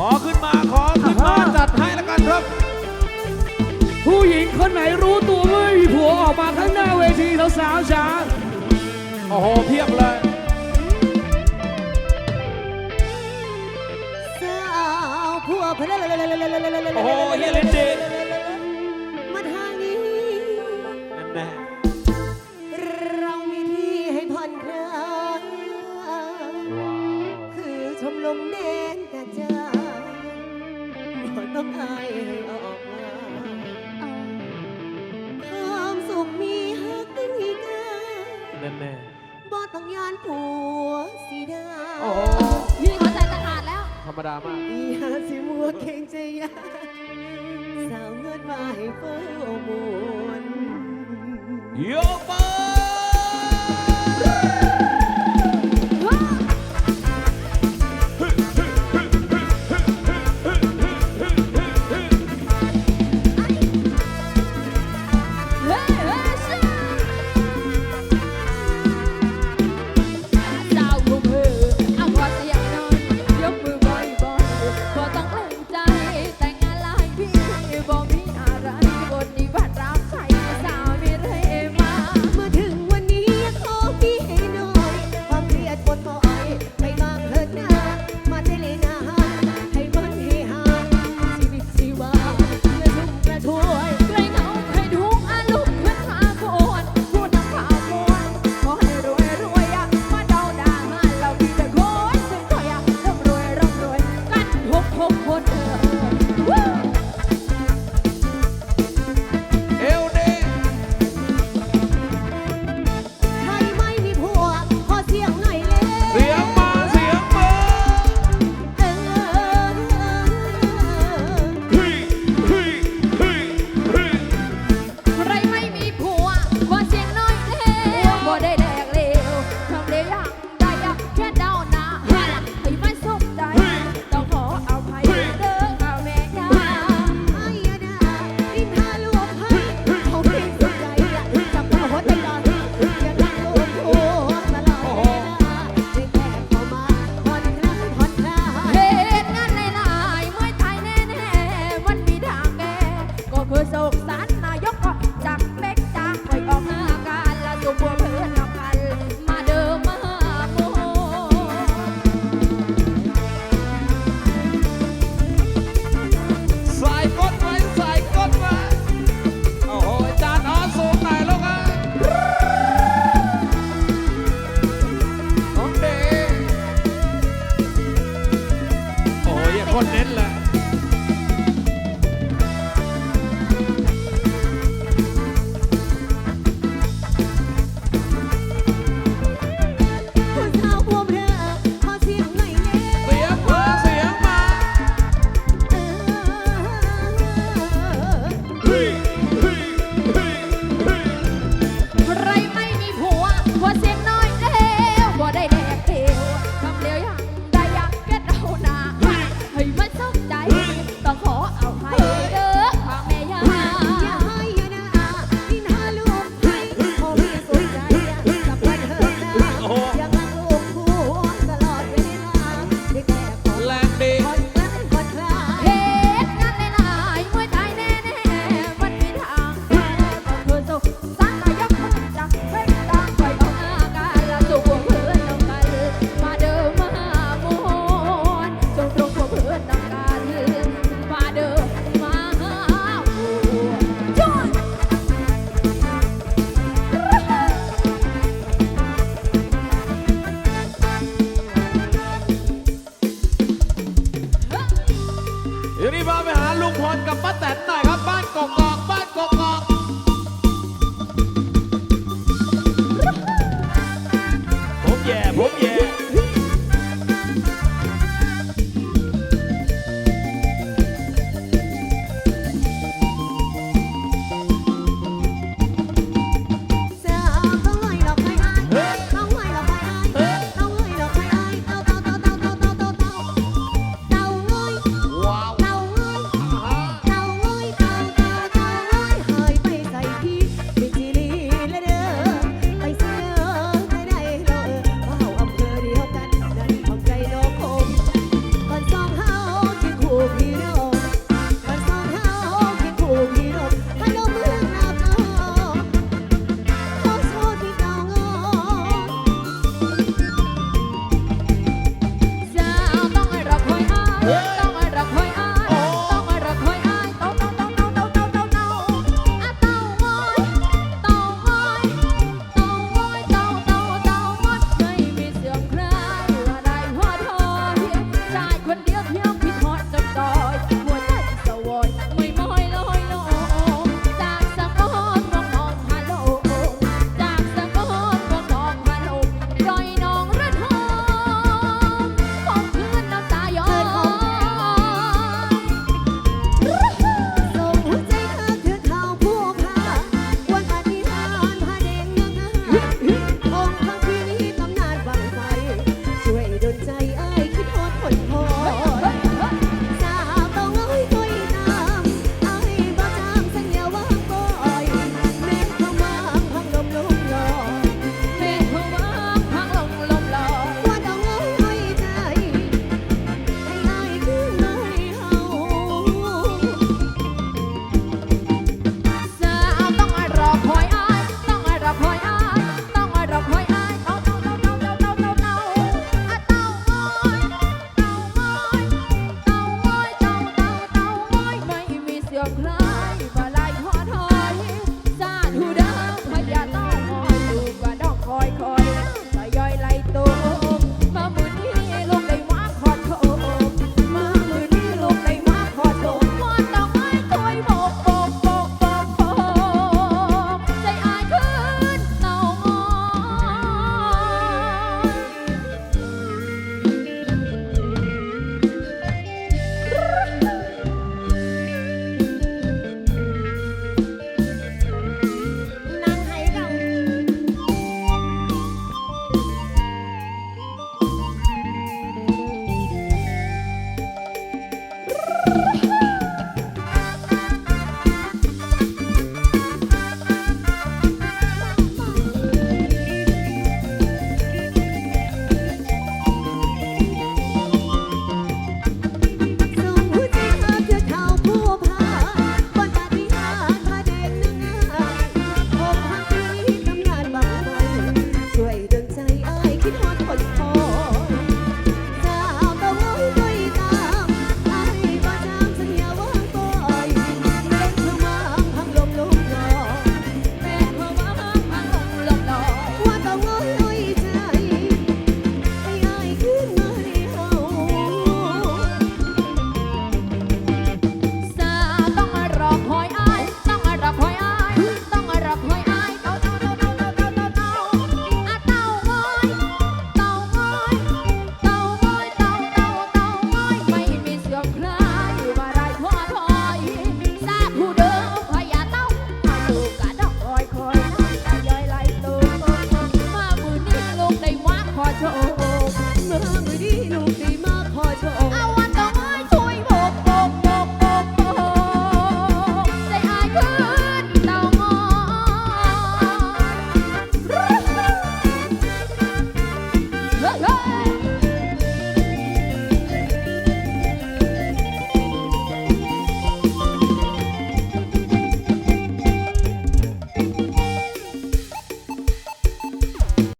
ขอขึ้นมาขอขึ้นมาจัดให้แล้วกันครับ ผู้หญิงคนไหนรู้ตัวไม่มีผัวออกมาข้างหน้าเวทีสาวๆจ๋าโอ้โหเพียบเลยสาวผัวพนลนโอ้โหเฮียเลนเด ดามากอีหาสิมัวเก่งใจยาสาวเงินมาให้เฝ้ามวนโย that